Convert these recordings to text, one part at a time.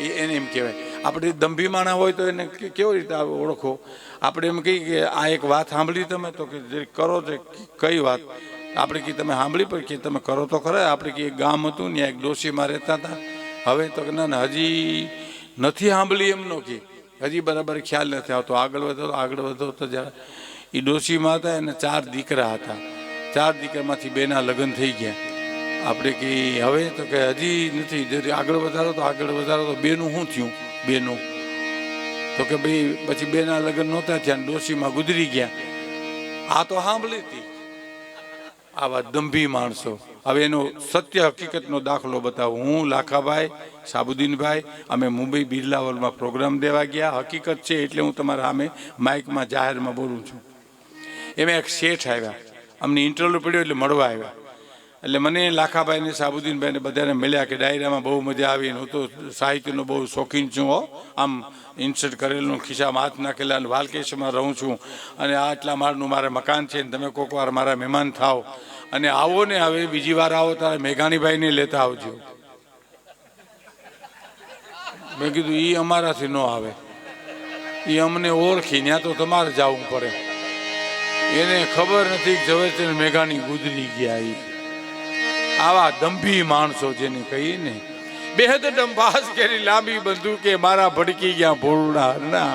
એ એને એમ કહેવાય. આપણે દંભી માણા હોય તો એને કેવી રીતે ઓળખો? આપણે એમ કહીએ કે આ એક વાત સાંભળી તમે તો કે જે કરો તે કઈ વાત? આપણે કે તમે સાંભળી પણ કે તમે કરો તો ખરા. આપણે કે ગામ હતું ને એક ડોશીમાં રહેતા હતા. હવે તો કે ના હજી નથી સાંભળી એમ નો કે. હજી બરાબર ખ્યાલ નથી આવતો. આગળ વધો આગળ વધો તો જ્યારે એ ડોશીમાં હતા એને ચાર દીકરા હતા. ચાર દીકરામાંથી બેના લગ્ન થઈ ગયા. આપણે કે હવે તો કે હજી નથી આગળ વધારો તો આગળ વધારો તો બેનું શું થયું? બેનું. તો કે ભાઈ, પછી બેના લગ્ન નહોતા થયા ડોશીમાં ગુજરી ગયા. આ તો સાંભળી હતી. આવા દંભી માણસો. હવે એનો સત્ય હકીકતનો દાખલો બતાવું. હું, લાખાભાઈ સાબુદ્દીનભાઈ અમે મુંબઈ બિરલા હોલમાં પ્રોગ્રામ દેવા ગયા. હકીકત છે એટલે હું તમારા સામે માઇકમાં જાહેરમાં બોલું છું. એમાં એક શેઠ આવ્યા. અમને ઇન્ટરવ્યુ પડ્યો એટલે મળવા આવ્યા. એટલે મને લાખાભાઈને સાબુદ્દીનભાઈને બધાને મળ્યા કે ડાયરામાં બહુ મજા આવી હું તો સાહિત્યનો બહુ શોખીન છું હો. આમ ઇન્સર્ટ કરેલું ખિસ્સામાં હાથ નાખેલા અને વાલકેશમાં રહું છું. અને આ આટલા માળનું મારે મકાન છે ને તમે કોઈક વાર મારા મહેમાન થાવ. અને આવો ને હવે, બીજી વાર આવો ત્યારે મેઘાણીભાઈને લેતા આવજો. મેં કીધું એ અમારાથી ન આવે. એ અમને ઓળખી ત્યાં તો તમારે જવું પડે. એને ખબર નથી ઝવેરચંદ મેઘાણી ગુજરી ગયા ઈ. આવા દંભી માણસો જેને કહીએ ને બેહદ ડંભાસ કેરી લાંબી બંદૂકે મારા ભડકી ગયા ભોળના હરના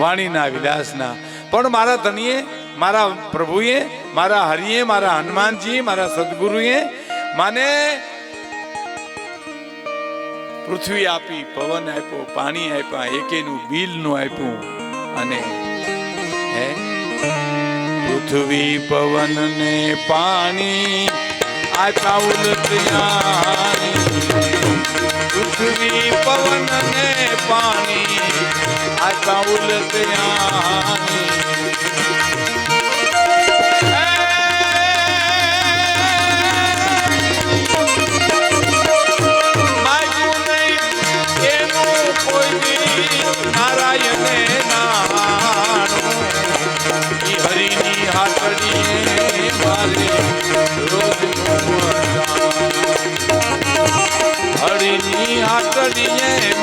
વાણીના વિલાસના. પણ મારા તનીએ મારા પ્રભુએ, મારા હરિએ, મારા હનુમાનજી મારા સદગુરુએ માને પૃથ્વી આપી, પવન આપ્યો, પાણી આપ્યા, એકેનું બિલનું આપ્યું અને પૃથ્વી પવન ને પાણી આપ્યા ઉલટિયાની પૃથ્વી પવન ને પાણી આપ્યા ઉલટિયાની હરિની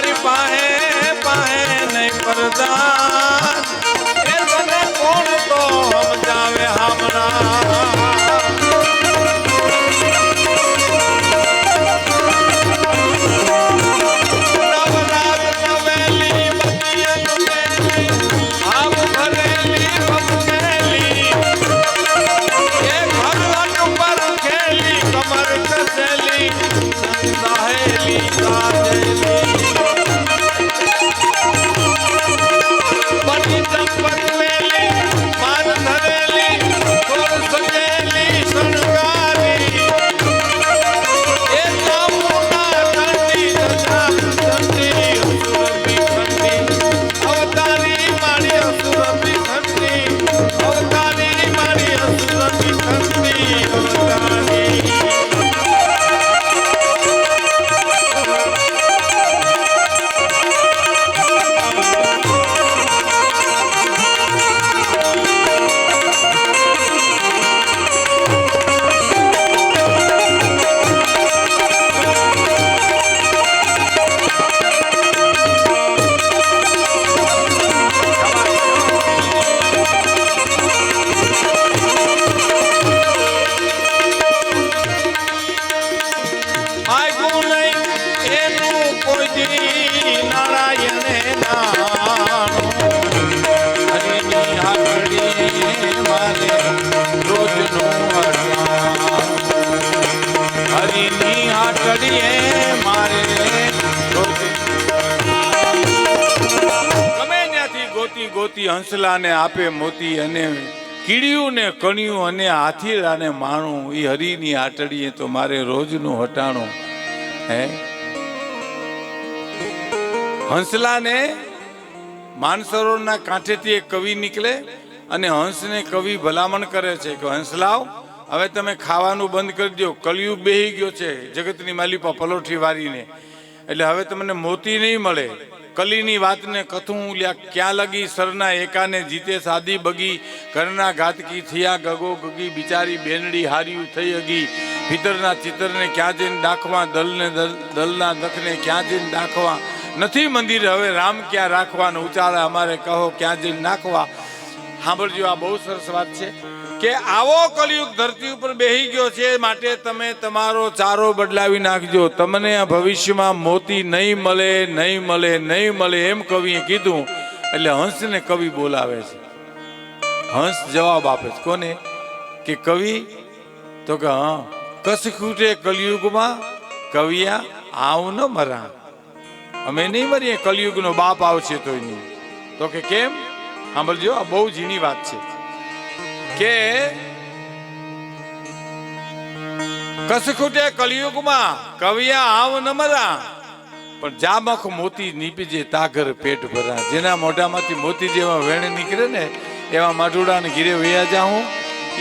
મારી પાહે પાહે નહીં પરદાન. એ તને કોણ તો સમજાવે હમણાં ગોતી હંસલાને આપે મોતી અને કીડિયું ને કણિયું અને હાથીડાને માણું. એ હરીની આટડીએ તો મારે રોજનું હટાણું. હે? હંસલાને માનસરોવરના કાંઠેથી એક કવિ નીકળે અને હંસને કવિ ભલામણ કરે છે કે, હંસલાવ, હવે તમે ખાવાનું બંધ કરી દો કલયુગ બેહી ગયો છે જગતની માલિપા પલોઠી વારીને. એટલે હવે તમને મોતી નહીં મળે. કલીની વાતને કથું લ્યા ક્યાં લગી સરના એકાને જીતે સાદી બગી? ઘરના ઘાતકી થયા ગગો ગગી, બિચારી બેનડી હાર્યું થઈ અગી. ભીતરના ચિત્રને ક્યાં જઈને દાખવા, દલને દલ, દલના દખને ક્યાં જઈને દાખવા? નથી મંદિર હવે રામ ક્યાં રાખવાનું? ઉચાળા અમારે કહો ક્યાં જઈને નાખવા? સાંભળજો, આ બહુ સરસ વાત છે. કે આવો કલયુગ ધરતી ઉપર બેહી ગયો છે માટે તમે તમારો ચારો બદલાવી નાખજો. તમને આ ભવિષ્યમાં મોતી નહીં મળે નહીં મળે નહીં મળે એમ કવિએ કીધું. એટલે હંસને કવિ બોલાવે છે. હંસ જવાબ આપે છે. કોને? કે કવિ, તો કે હા, કસ ખૂટે કલયુગમાં? કવિયા આવ ન મરા. અમે નહીં મરીએ, કલયુગનો બાપ આવશે તો નહીં. તો કે કેમ? સાંભળજો, આ બહુ ઝીણી વાત છે. કે કસખુટે કલિયુગમાં કવિયા આવ ન મરા, પણ જામખ મોતી નીપજે તાગર પેટ ભરા. જેના મોઢામાંથી મોતી જેવા વેણ નીકળે ને, એવા માઢુડાને ઘીરે વયા જાઉં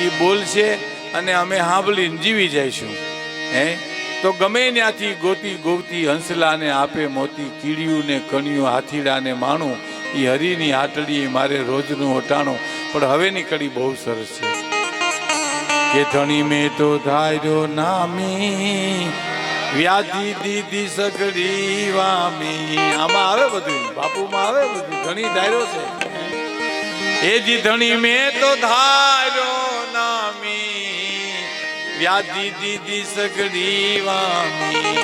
એ બોલશે અને અમે સાંભળીને જીવી જઈશું. હે? તો ગમે ત્યાંથી ગોતી ગોતી હંસલાને આપે મોતી કીડિયું ને કણિયું, હાથીડાને માણું એ હરીની આટડીએ મારે રોજનું ઓટાણું પણ હવેની કડી બહુ સરસ છે. કે ધણી મેં તો ધાર્યો નામી વ્યાધિ દીદી સગડી વામી. આમાં આવે બધું? બાપુમાં આવે બધું? ધણી ધાર્યો છે. એ જી ધણી મેં તો ધાર્યો નામી વ્યાધિ દીદી સગડી વામી.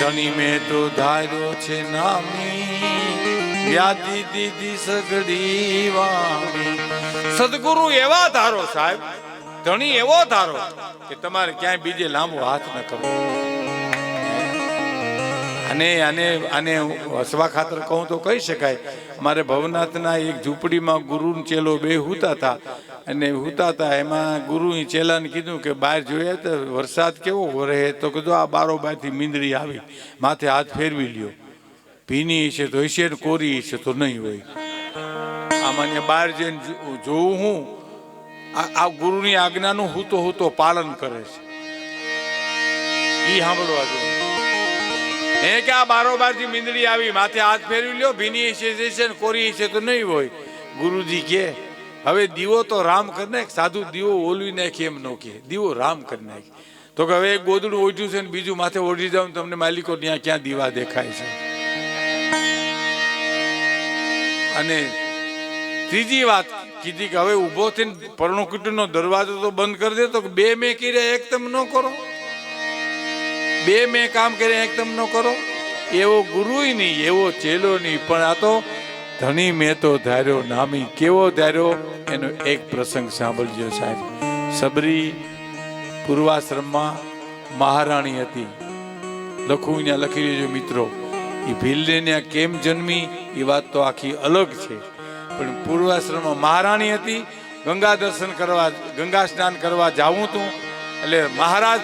ધણી મેં તો ધાર્યો છે નામી. વ્યાધિ દીધી સગડી વાણી. સદગુરુ એવા ધારો સાહેબ, ધણી એવો ધારો કે તમારે ક્યાંય બીજે લાંબો હાથ ન કરવો. અને આને આને હસવા ખાતર કહું તો કહી શકાય, મારે ભવનાથના એક ઝૂંપડીમાં ગુરુ ચેલો બે હુતા હતા અને હુતા હતા એમાં ગુરુએ ચેલાને કીધું કે બહાર જોઈએ તો વરસાદ કેવો રહે? તો કીધું, આ બારો બારથી મીંદડી આવી. માથે હાથ ફેરવી લ્યો. ભીની છે, તો હશે ને કોરી છે, તો નહીં હોય. આમાં બહાર જઈને જોઉં હું, આ ગુરુની આજ્ઞાનું હું તો હું તો પાલન કરે છે. ઈ સાંભળવા જો એ કે આ બારોબારથી મીંદડી આવી, માથે હાથ ફેરવી લ્યો, ભીની છે છે ને કોરી છે, તો નહીં હોય. ગુરુજી કે, હવે દીવો તો રામ કરી નાખ, સાધુ દીવો ઓલવી નાખી એમ નો કે. દીવો રામ કરી નાખ. તો કે હવે એક ગોદડું ઓઢ્યું છે ને બીજું માથે ઓઢી જાવ તમને માલિકો ત્યાં ક્યાં દીવા દેખાય છે? અને ત્રીજી વાત કીધી કે હવે ઊભો થઈને પરણુકુટીનો દરવાજો તો બંધ કરી દે તો બે મેં કર્યા એક તમે ન કરો. બે મેં કામ કર્યા એક તમે ન કરો. એવો ગુરુય નહીં, એવો ચેલો નહીં. પણ આ તો ધણી મેં તો ધાર્યો, નામી કેવો ધાર્યો? એનો એક પ્રસંગ સાંભળજો સાહેબ. સબરી પૂર્વાશ્રમમાં મહારાણી હતી. લખું અહીંયા લખી લેજો મિત્રો. એ ભીલને ત્યાં કેમ જન્મી? એ વાત તો આખી અલગ છે. પણ પૂર્વાશ્રમમાં મહારાણી હતી, ગંગા દર્શન કરવા, ગંગા સ્નાન કરવા જાવું તું, એટલે મહારાજ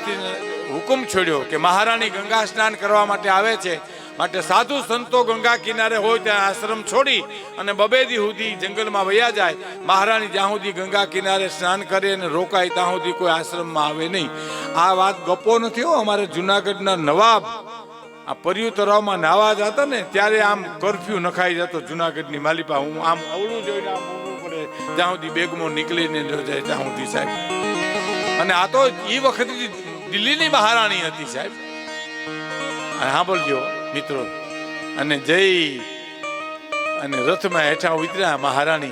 હુકમ છોડ્યો કે મહારાણી ગંગા સ્નાન કરવા માટે આવે છે. માટે સાધુ સંતો ગંગા કિનારે હોય ત્યાં આશ્રમ છોડી અને બબેદી સુધી જંગલમાં વયા જાય. મહારાણી જ્યાં સુધી ગંગા કિનારે સ્નાન કરે અને રોકાય, ત્યાં સુધી કોઈ આશ્રમમાં આવે નહીં. આ વાત ગપો નથી હો અમારે જુનાગઢના નવાબ. આ પરિયુ તળાવમાં નાવા જતા ને, ત્યારે આમ કરફ્યુ નખાઈ જતો જુનાગઢની માલિપા. હું આમ અવળું જોઈને આમ અવળું પડે. ત્યાં સુધી બેગમાં નીકળીને ન જાય ત્યાં સુધી સાહેબ. અને આ તો એ વખતે દિલ્હીની મહારાણી હતી સાહેબ. અને બોલજો મિત્રો. અને જઈ અને રથમાં હેઠા ઉતર્યા મહારાણી.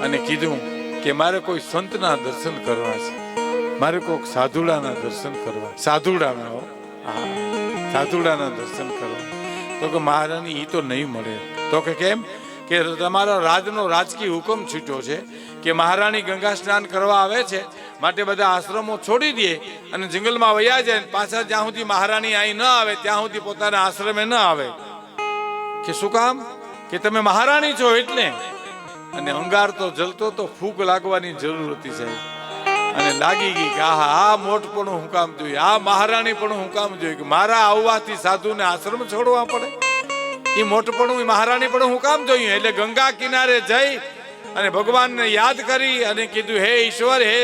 અને કીધું કે મારે કોઈ સંતના દર્શન કરવા છે. મારે કોઈક સાધુડાના દર્શન કરવા સાધુડાના હો. સાધુડાના દર્શન કરવા તો કે મહારાણી એ તો નહીં મળે. તો કે કેમ? કે તમારા રાજનો રાજકીય હુકમ છૂટ્યો છે કે મહારાણી ગંગા સ્નાન કરવા આવે છે, માટે બધા આશ્રમો છોડી દે અને જંગલમાં વયા જાય પાછા જ્યાં સુધી મહારાણી અહીં ન આવે, ત્યાં સુધી પોતાના આશ્રમે ન આવે. કે શું કામ? કે તમે મહારાણી છો એટલે? અને અંગાર તો જલતો તો ફૂક લાગવાની જરૂર હતી સાહેબ. અને લાગી ગઈ કે આહા, આ મોટપણું હું કામ જોઈએ, આ મહારાણી પણ હું કામ જોઈએ કે મારા આવવાથી સાધુને આશ્રમ છોડવા પડે? એ મોટ એ મહારાણી પણ હું કામ જોયું એટલે ગંગા કિનારે જઈ અને ભગવાનને યાદ કરી અને કીધું, હે ઈશ્વર, હે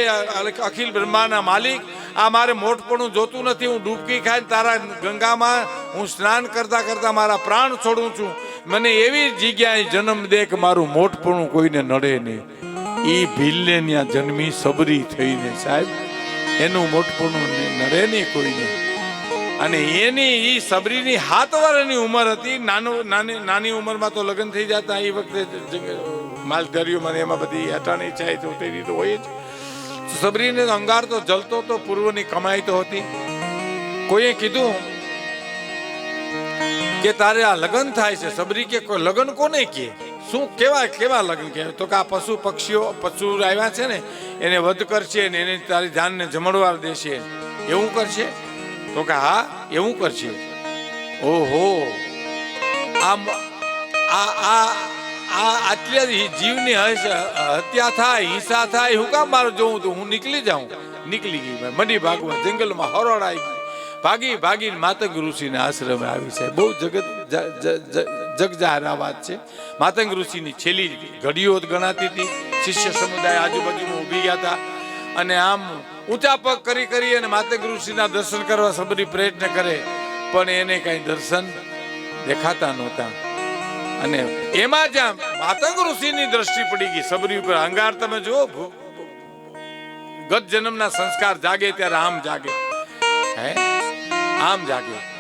અખિલ બ્રહ્માના માલિક, આ મારે મોટપણું જોતું નથી, હું ડૂબકી ખાઈને તારા ગંગામાં હું સ્નાન કરતા કરતા મારા પ્રાણ છોડું છું. મને એવી જગ્યાએ જન્મ દે કે મારું મોટપણું કોઈને નડે નહીં. એ ભીલે ત્યાં જન્મી સબરી થઈને સાહેબ. એનું મોટપણું નરે નહીં કોઈને. અને એની ઈ સબરીની સાત વાળાની ઉંમર હતી. નાનો, નાની નાની ઉંમરમાં તો લગ્ન થઈ જતા એ વખતે માલધારીઓ મને એમાં બધી અટાણી ચાય તો તે રીતે હોય જ. સબરીને અંગાર તો જલતો તો પૂર્વની કમાઈ તો હતી. કોઈએ કીધું કે તારે આ લગ્ન થાય છે. સબરી કે કોઈ લગ્ન કોને કે શું કેવા કેવા લગ્ન કે? તો કે આ પશુ પક્ષીઓ, પશુ આવ્યા છે ને, એને વધ કરશે ને એને તારી જાનને જમણવાર દેશે. એવું કરશે? તો કે હા, એવું કરશે. ઓહો. આમ આ આ આ આટલી જીવની હત્યા થાય, હિંસા થાય, હું કામ મારે જોઉં તો હું નીકળી જાઉં. નીકળી ગઈ મંડી ભાગવા જંગલમાં હરોળ આવી ભાગી ભાગીને માતક ઋષિના આશ્રમે આવી છે. બહુ જગત જગજાહેર વાત છે. માતંગ ઋષિની છેલ્લી ઘડીઓ ગણાતી હતી. શિષ્ય સમુદાય આજુબાજુમાં ઊભી ગયા હતા. અને આમ ઊંચા પગ કરી કરી અને માતંગ ઋષિના દર્શન કરવા સબરી પ્રયત્ન કરે. પણ એને કઈ દર્શન દેખાતા નહોતા. અને એમાં જ્યાં માતંગ ઋષિની દ્રષ્ટિ પડી ગઈ. સબરી ઉપર અંગાર તમે જુઓ. ગત જન્મના સંસ્કાર જાગે ત્યારે આમ જાગે. હે? આમ જાગે.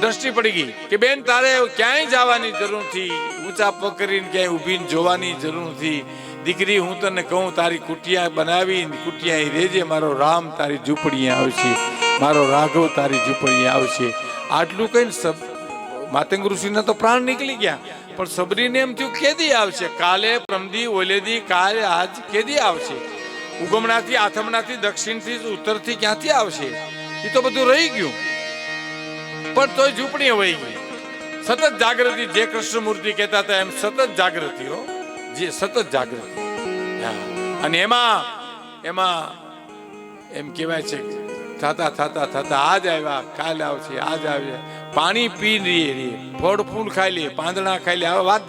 દ્રષ્ટિ પડી ગઈ કે બેન, તારે ક્યાંય જવાની જરૂર નથી. ઊંચા પગ ક્યાંય ઊભીને જોવાની જરૂર નથી. દીકરી, હું તને કહું, તારી કુટિયા બનાવી કુટિયા રેજે, મારો રામ તારી ઝૂંપડીએ આવશે. મારો રાઘવ તારી ઝૂંપડીએ આવશે. આટલું કહીને સબ, માતંગ ઋષિના તો પ્રાણ નીકળી ગયા. પણ સબરીને એમ થયું, કેદી આવશે? કાલે પ્રમદી ઓલેદી કાલે આજ કેદી આવશે? ઉગમણાથી, આથમણાથી, દક્ષિણથી, ઉત્તરથી ક્યાંથી આવશે? એ તો બધું રહી ગયું. પણ તોય ઝૂંપડી વહી ગઈ. સતત જાગૃતિ, જે કૃષ્ણ મૂર્તિ કહેતા હતા, એમ સતત જાગૃતિ, હો. જે સતત જાગૃતિ. અને એમાં એમાં એમ કહેવાય છે થતા થતા થતા, આજ આવ્યા, કાલે આવશે, આજ આવે પાણી પી લઈએ રહીએ ફળ, ફૂલ ખાઈ લઈએ પાંદડા ખાઈ લઈએ આ વાત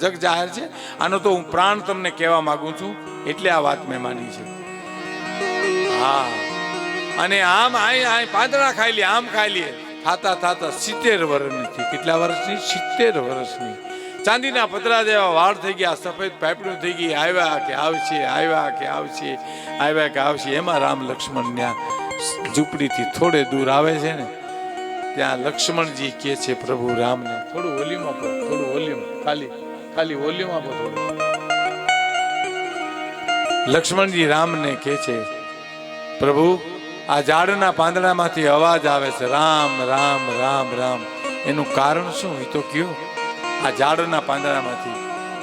જગ જાહેર છે. આનો તો હું પ્રાણ તમને કહેવા માંગુ છું. એટલે આ વાત મેં માની છે. હા. અને આમ આય આય, પાંદડા ખાઈ લઈએ આમ ખાઈ લઈએ થાતા થાતા સિત્તેર વર્ષની કેટલા વર્ષની? સિત્તેર વર્ષની. ચાંદીના પતરા જેવા વાળ થઈ ગયા, સફેદ પાપડું થઈ ગઈ આવ્યા કે આવશે, આવ્યા કે આવશે, આવ્યા કે આવશે. એમાં રામ લક્ષ્મણ ત્યાં ઝૂંપડીથી થોડે દૂર આવે છે ને, ત્યાં લક્ષ્મણજી કહે છે, પ્રભુ રામને. થોડું વોલ્યુમ આપો થોડું વોલ્યુમ ખાલી ખાલી વોલ્યુમ આપો થોડું. લક્ષ્મણજી રામને કહે છે, પ્રભુ આ ઝાડના પાંદડામાંથી અવાજ આવે છે, રામ રામ રામ રામ. એનું કારણ શું? એ તો કયો. આ ઝાડના પાંદડામાંથી.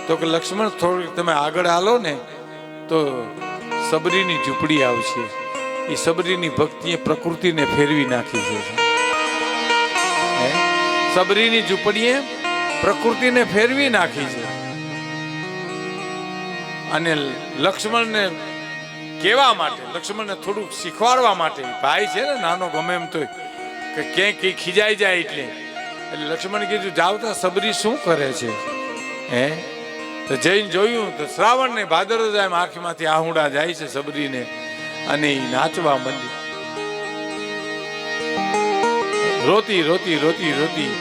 તો કે લક્ષ્મણ, થોડુંક તમે આગળ હાલો ને, તો સબરીની ઝૂંપડી આવશે. એ સબરીની ભક્તિએ પ્રકૃતિને ફેરવી નાખી છે? સબરીની ઝૂંપડીએ પ્રકૃતિને ફેરવી નાખી છે. અને લક્ષ્મણને કહેવા માટે? લક્ષ્મણને થોડુંક શીખવાડવા માટે. ભાઈ છે ને, નાનો ગમે એમ તોય. કે ક્યાંય કંઈ ખીજાઈ જાય એટલે. એટલે લક્ષ્મણ કીધું જાવતા સબરી શું કરે છે? હે? તો જઈને જોયું, તો શ્રાવણ ને ભાદરવો એમ આંખમાંથી આહુડા જાય છે સબરીને અને એ નાચવા મંડી રોતી રોતી રોતી રોતી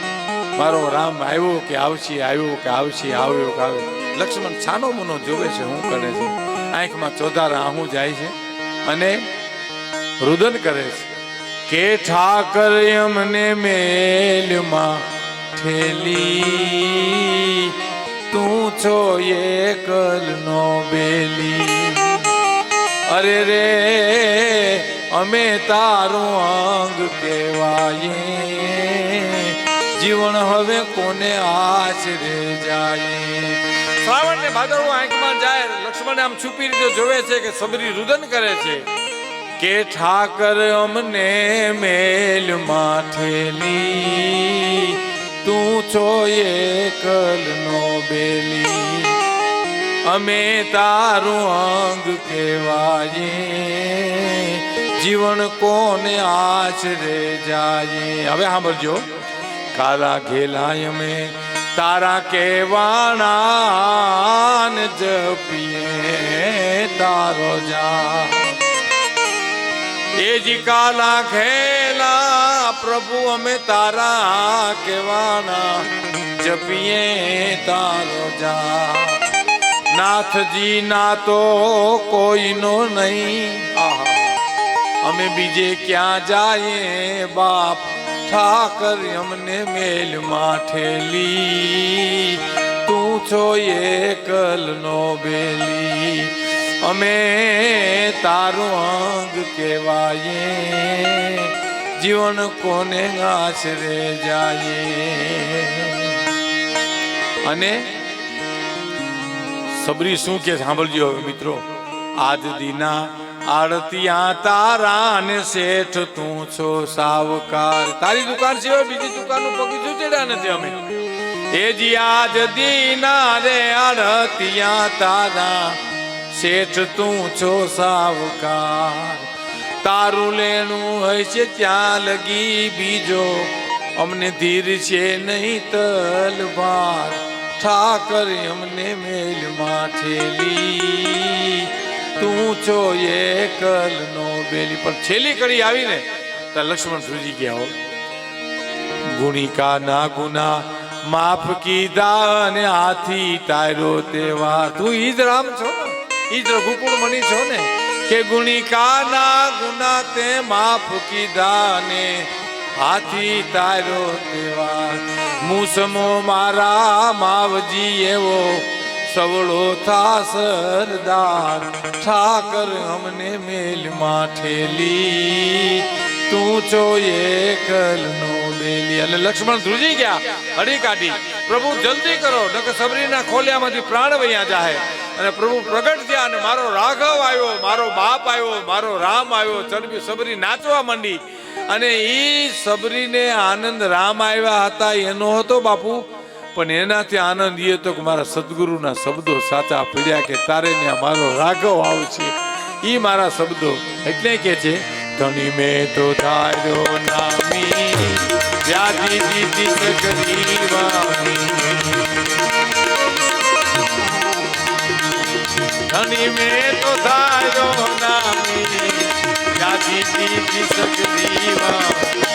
મારો રામ આવ્યો કે આવશે, આવ્યો કે આવશે, આવ્યો કે આવ્યો લક્ષ્મણ છાનો મનો જોવે છે, શું કરે છે? આંખમાં ચોધાર આહું જાય છે અને રુદન કરે છે. કે ઠાકર અમને મેલમાં ઠેલી, તું છો એકલ નો બેલી. અરે રે, અમે તારું અંગ કહેવાય જીવન હવે કોને આશરે જાય? શ્રાવણ ને ભાદરવો આંખમાં જાય, લક્ષ્મણ આમ છુપી રીતે જોવે છે કે સબરી રુદન કરે છે. કે ઠાકર અમને મેલ માથેલી તું છો એકલનો બેલી. અમે તારું અંગ કહેવાય જીવન કોને આશરે જાય. હવે સાંભળજો. કાલા ઘેલાય અમે તારા કહેવાના જપીએ તારો જા. એ કાલા ખેલા, પ્રભુ, અમે તારા કેવાના જપીએ તારો જા. નાથજી, ના તો કોઈનો નહીં. અમે બીજે ક્યાં જાયે બાપ? ઠાકર અમને મેલ માઠેલી. તું છો એકલનો બેલી. અમે તારું અંગ કહેવાયે જીવન કોને આશરે જાયે. અને સબરી શું કે સાંભળજો મિત્રો. આજ દીના આડતિયા તારા ને શેઠ તું છો સાવકાર. તારી દુકાન સિવાય બીજી દુકાનનું બગીચું ચડ્યા નથી અમે. એ જી આજ દીના રે આડતિયા તારા શેઠ તું છો સાવકાર. તારું લેણું હોય છે ત્યાં લગી બીજો. અમને ધીર છે નહીં તલવાર. ઠાકર અમને મેલમાં ઠેલી તું છો એકલ નો બેલી પણ છેલ્લી કડી આવીને તો લક્ષ્મણ સુજી ગયા હો. ગુણિકા ના ગુના માફ કીધા અને હાથી તારો તેવા તું ઈ જ રામ છો ઈજ જ મની છો ને? કે ગુણિકા ના ગુના તે માફ કીધા અને હાથી તારો તેવા મુસમો મારા માવજી એવો સવળો થા સરદાર. ઠાકર અમને મેલમાં માઠેલી તું છો એકલ નો બેલી. એટલે લક્ષ્મણ ધ્રુજી ગયા. હરી કાઢી. પ્રભુ જલ્દી કરો, નકર સબરીના ખોલિયામાંથી પ્રાણ વૈયા જાહે. અને પ્રભુ પ્રગટ થયા અને મારો રાઘવ આવ્યો, મારો બાપ આવ્યો, મારો રામ આવ્યો. ચરબી સબરી નાચવા માંડી. અને ઈ સબરીને આનંદ રામ આવ્યા હતા. એનો હતો બાપુ. પણ એનાથી આનંદ એ તો કે મારા સદગુરુના શબ્દો સાચા પડ્યા કે તારે ને મારો રાઘવ આવશે એ મારા શબ્દો એટલે કે છે, ધણી મેં તો તારો નામી, વ્યાધિ દીધી સગરીવાની ધણી મેં તો ધાર્યો નામી, વ્યાધિ દીધી સગરીવાની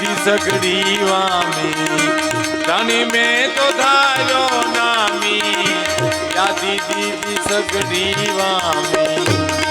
દીધી સગડી વામી. ધણી મેં તો ધારો નામી. યાદી દીધી સગડી વામી.